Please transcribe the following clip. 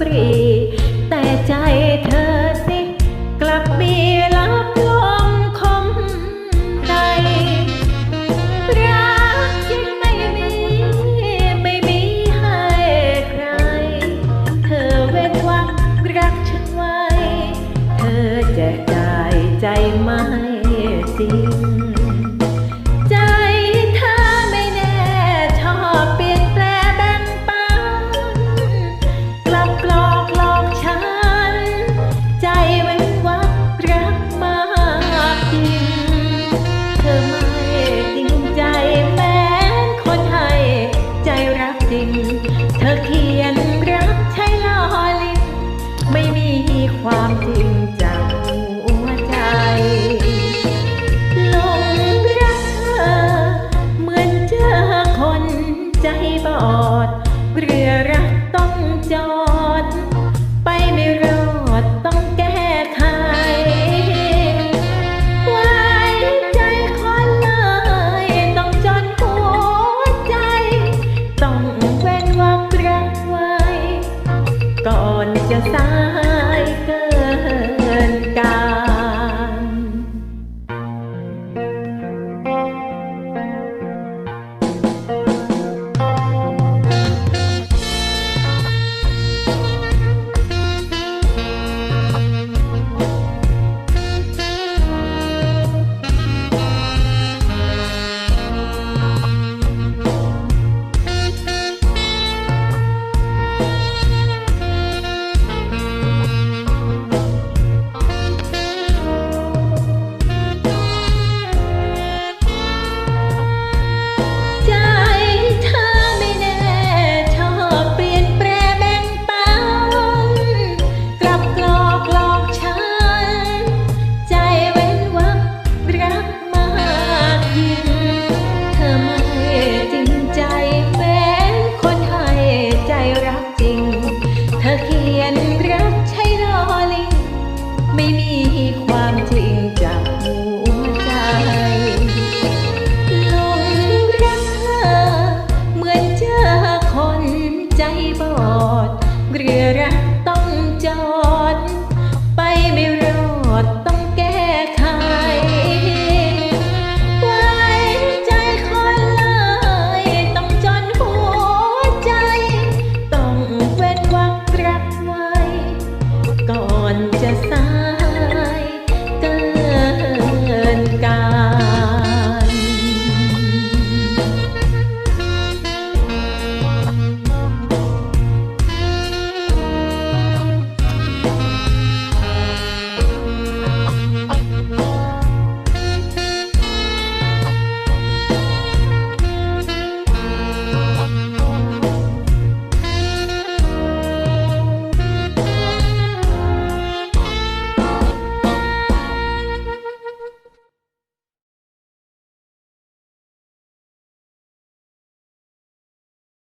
ปรี แต่ใจเธอสิ กลับมีลับลมคมใจรักยังไม่มี ไม่มีให้ใคร เธอเว้นวักรักฉันไว้ เธอจะได้ใจมา ไม่มีความจริงจากหัวใจหลงรักเมือเจอคนใจบอดเรือรั